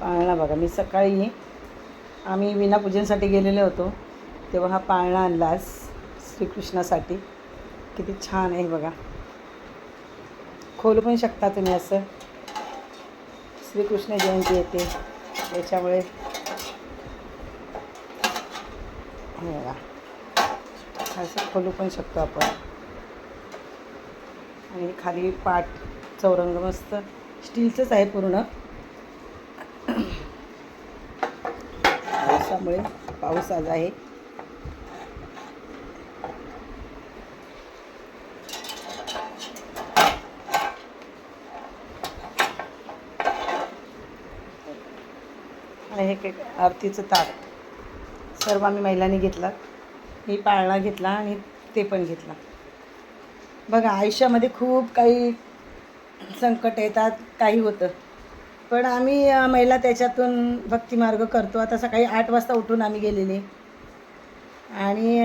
पाळणा बघा. मी सकाळी आम्ही विनापूजनसाठी गेलेलो होतो. तेव्हा हा पाळणा आणला आज श्रीकृष्णासाठी. किती छान आहे बघा. खोलू पण शकता तुम्ही असं. श्रीकृष्ण जयंती येते. त्याच्यामुळे हे बघा. असं खोलू पण शकतो आपण. आणि खाली पाट चौरंग मस्त. स्टीलचंच आहे पूर्ण. पावसामुळे पाऊस आज आहे. हे काय आरतीचं ताट. सर्व आम्ही महिलांनी घेतला. मी पाळणा घेतला आणि ते पण घेतला. बघा आयुष्यामध्ये खूप काही संकट येतात काही होतं. पण आम्ही महिला त्याच्यातून भक्तिमार्ग करतो. आता सकाळी आठ वाजता उठून आम्ही गेलेले. आणि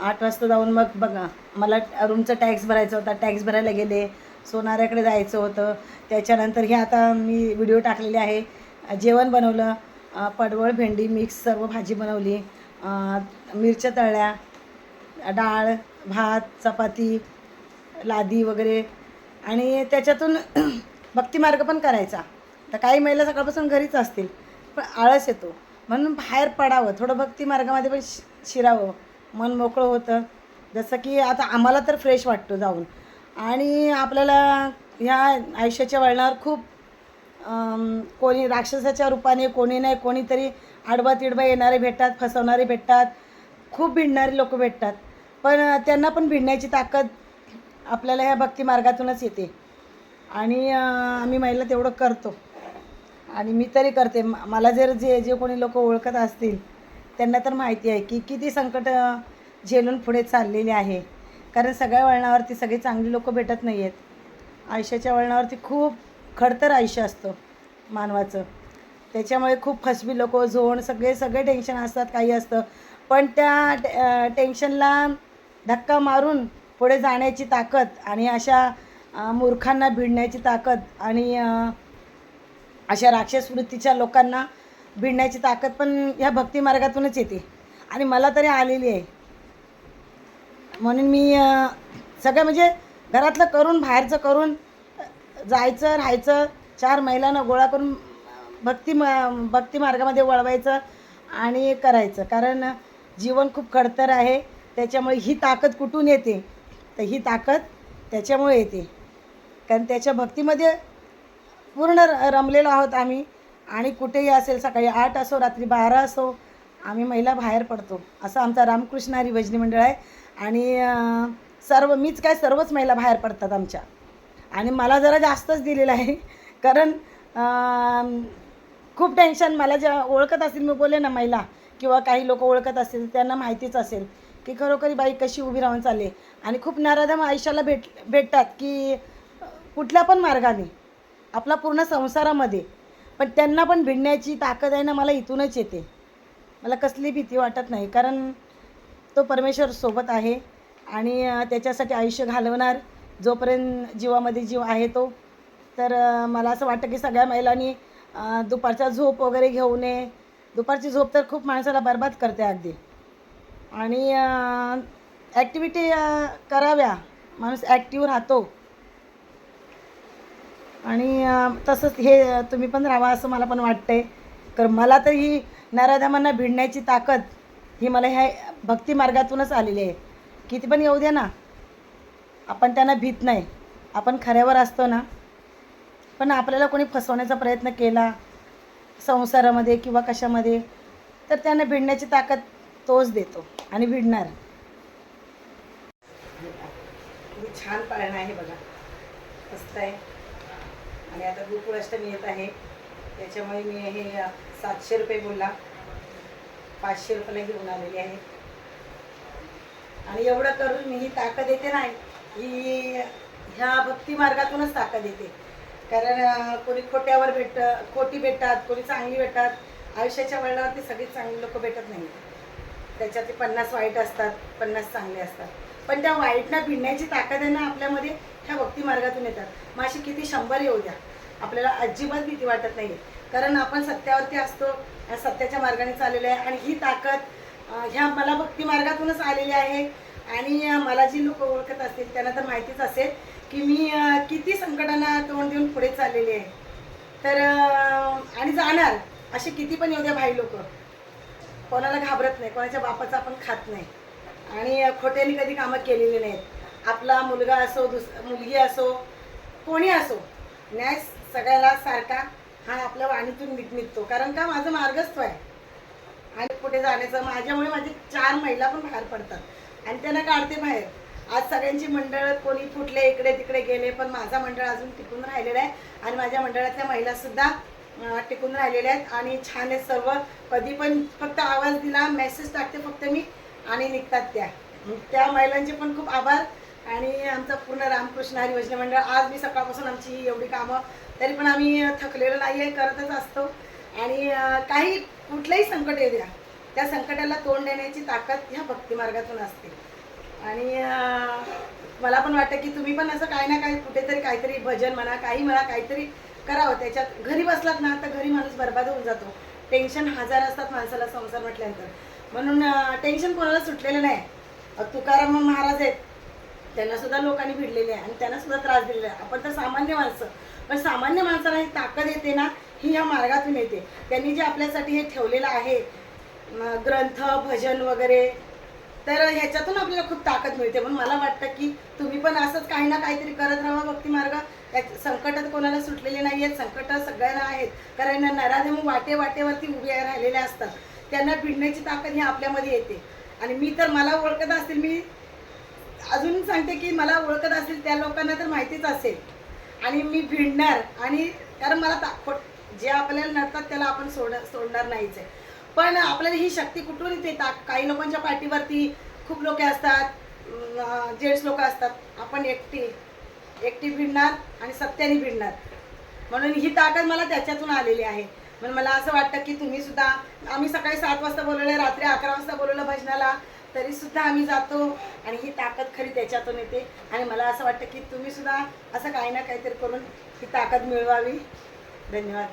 आठ वाजता जाऊन मग बघा मला रूमचा टॅक्स भरायचा होता. टॅक्स भरायला गेले. सोनाऱ्याकडे जायचं होतं. त्याच्यानंतर हे आता मी व्हिडिओ टाकलेले आहे. जेवण बनवलं. पडवळ भेंडी मिक्स सर्व भाजी बनवली. मिरच्या तळल्या. डाळ भात चपाती लादी वगैरे. आणि त्याच्यातून भक्तिमार्ग पण करायचा. तर काही महिला सकाळपासून घरीच असतील. पण आळस येतो. म्हणून बाहेर पडावं. थोडं भक्तिमार्गामध्ये पण शि शिरावं. मन मोकळं होतं. जसं की आता आम्हाला तर फ्रेश वाटतो जाऊन. आणि आपल्याला ह्या आयुष्याच्या वळणावर खूप कोणी राक्षसाच्या रूपाने कोणी नाही कोणीतरी आडवा तिडबा येणारे भेटतात फसवणारे भेटतात. खूप भिडणारे लोक भेटतात. पण त्यांना पण भिडण्याची ताकद आपल्याला ह्या भक्तिमार्गातूनच येते. आणि आम्ही महिला तेवढं करतो. आणि मी तरी करते. मला जर जे जे कोणी लोक ओळखत असतील त्यांना तर माहिती आहे की किती संकट झेलून पुढे चाललेली आहे. कारण सगळ्या वळणावरती सगळे चांगली लोक भेटत नाही आहेत आयुष्याच्या वळणावरती खूप खडतर आयुष्य असतं मानवाचं. त्याच्यामुळे खूप फसवी लोक झोण सगळे सगळे टेन्शन असतात काही असतं. पण त्या टेन्शनला धक्का मारून पुढे जाण्याची ताकद आणि अशा मूर्खांना भिडण्याची ताकद आणि अशा राक्षस वृत्तीच्या लोकांना भिडण्याची ताकद पण ह्या भक्ती मार्गातूनच येते. आणि मला तरी आलेली आहे. म्हणून मी सगळं म्हणजे घरातलं करून बाहेरचं करून जायचं राहायचं चार महिलांना गोळा करून भक्ती म भक्ती मार्गामध्ये वळवायचं आणि करायचं. कारण जीवन खूप खडतर आहे. त्याच्यामुळे ही ताकद कुठून येते? तर ही ताकद त्याच्यामुळे येते. कारण त्याच्या भक्तीमध्ये पूर्ण र- रमलेलो आहोत आम्ही. आणि कुठेही असेल सकाळी आठ असो रात्री बारा असो आम्ही महिला बाहेर पडतो. असं आमचा रामकृष्ण हरी भजनी मंडळ आहे. आणि सर्व मीच काय सर्वच महिला बाहेर पडतात आमच्या. आणि मला जरा जास्तच दिलेलं आहे. कारण खूप टेन्शन मला ज्या ओळखत असतील मी बोले ना महिला किंवा काही लोक ओळखत असतील त्यांना माहितीच असेल की खरोखरी बाई कशी उभी राहून चालली आणि खूप नाराधम आयुष्याला भेट भेटतात की कुठल्या पण मार्गाने आपला पूर्ण संसारामध्ये. पण त्यांना पण भिडण्याची ताकद आहे ना मला इथूनच येते. मला कसली भीती वाटत नाही कारण तो परमेश्वर सोबत आहे आणि त्याच्यासाठी आयुष्य घालवणार. जोपर्यंत जीवामध्ये जीव आहे तो. तर मला असं वाटतं की सगळ्या महिलांनी दुपारचा झोप वगैरे घेऊ नये. दुपारची झोप तर खूप माणसाला बरबाद करते अगदी. आणि ॲक्टिव्हिटी कराव्या. माणूस ॲक्टिव्ह राहतो. आणि तसंच हे तुम्ही पण राहावा असं मला पण वाटतंय. तर मला तर ही नराधमांना भिडण्याची ताकद ही मला ह्या भक्ती मार्गातूनच आलेली आहे. किती पण येऊ द्या ना आपण त्यांना भीत नाही. आपण खऱ्यावर असतो ना. पण आपल्याला कोणी फसवण्याचा प्रयत्न केला संसारामध्ये किंवा कशामध्ये तर त्यांना भिडण्याची ताकद तोच देतो आणि भिडणार. छान पाळणं आहे बघा. मस्त आहे. आणि आता गोकुळाष्टमी येत आहे. त्याच्यामुळे मी हे सातशे रुपये बोलला. पाचशे रुपयाला घेऊन आलेली आहे. आणि एवढं करून मी ही ताकद येते नाही ही ह्या भक्ती मार्गातूनच ताकद येते. कारण कोणी खोट्यावर भेट खोटी भेटतात कोणी चांगली भेटतात. आयुष्याच्या वळणावरती सगळीच चांगली लोक भेटत नाही त्याच्यात ते पन्नास वाईट असतात पन्नास चांगले असतात. पण त्या वाईटना भिडण्याची ताकद आहे ना आपल्यामध्ये ह्या भक्ती मार्गातून येतात. मग अशी किती शंभर येऊ द्या. आपल्याला अजिबात भीती वाटत नाही कारण आपण सत्यावरती असतो ह्या सत्याच्या मार्गाने चाललेलो आहे आणि ही ताकद ह्या मला भक्ती मार्गातूनच आलेली आहे. आणि मला जी लोक ओळखत असतील त्यांना तर माहितीच असेल की मी किती संकटांना तोंड देऊन पुढे चाललेली आहे. तर आणि जाणार असे किती पण येऊ द्या भाई लोक. कोणाला घाबरत नाही कोणाच्या बापाचं आपण खात नाही. आणि खोट्याने कधी कामं केलेली नाहीत. आपला मुलगा असो दुस मुलगी असो कोणी असो न्याय सगळ्याला सारखा हा आपल्या वाणीतून निघ निघतो. कारण का माझं मार्गस्थ आहे. आणि कुठे जाण्याचं माझ्यामुळे माझे चार महिला पण बाहेर पडतात. आणि त्यांना काढते बाहेर. आज सगळ्यांची मंडळ कोणी फुटले इकडे तिकडे गेले पण माझा मंडळ अजून टिकून राहिलेला आहे. आणि माझ्या मंडळातल्या महिलासुद्धा टिकून राहिलेल्या आहेत. आणि छान आहेत सर्व. कधी पण फक्त आवाज दिला मेसेज टाकते फक्त मी. आणि निघतात त्या. त्या महिलांचे पण खूप आभार. आणि आमचं पूर्ण रामकृष्ण हरी भजनी मंडळ आज मी सकाळपासून आमची एवढी कामं तरी पण आम्ही थकलेलो नाही आहे करतच असतो. आणि काही कुठलंही संकट येऊ द्या त्या संकटाला तोंड देण्याची ताकद ह्या भक्तिमार्गातून असते. आणि मला पण वाटतं की तुम्ही पण असं काही ना काही कुठेतरी काहीतरी भजन म्हणा काही म्हणा काहीतरी करावं. त्याच्यात घरी बसलात ना तर घरी माणूस बरबाद होऊन जातो. टेन्शन हजार असतात माणसाला संसार म्हटल्यानंतर. म्हणून टेन्शन कोणाला सुटलेलं नाही. तुकाराम महाराज आहेत त्यांना सुद्धा लोकांनी भिडलेले आहे आणि त्यांना सुद्धा त्रास दिलेला आहे. आपण तर सामान्य माणसं. पण सामान्य माणसाला ही ताकद येते ना ही या मार्गातून येते. त्यांनी जे आपल्यासाठी हे ठेवलेलं आहे ग्रंथ भजन वगैरे तर ह्याच्यातून आपल्याला खूप ताकद मिळते. म्हणून मला वाटतं की तुम्ही पण असंच काही ना काहीतरी करत राहा हो, भक्ती मार्ग. त्यात संकटात कोणाला सुटलेले नाही आहेत संकट सगळ्यांना आहेत. कारण नराधम वाटे वाटेवरती उभे राहिलेले असतात. त्यांना भिडण्याची ताकद ही आपल्यामध्ये येते. आणि मी तर मला ओळखत असतील मी अजून सांगते की मला ओळखत असेल त्या लोकांना तर माहितीच असेल. आणि मी भिडणार आणि कारण मला ता जे आपल्याला नडतात त्याला आपण सोड सोडणार नाहीच आहे. पण आपल्याला ही शक्ती कुठून येते? ता काही लोकांच्या पाठीवरती खूप लोक असतात. जेंट्स लोक असतात. आपण एकटी एकटी भिडणार आणि सत्याने भिडणार. म्हणून ही ताकद मला त्याच्यातून आलेली आहे. म्हणून मला असं वाटतं की तुम्ही सुद्धा आम्ही सकाळी सात वाजता बोलवलं रात्री अकरा वाजता बोलवलं भजनाला. तरी सुद्धा आम्ही जातो आणि ही ताकद खरी त्याच्यातून येते. आणि मला असं वाटतं की तुम्ही सुद्धा असं काही ना काहीतरी करून ही ताकद मिळवावी. धन्यवाद.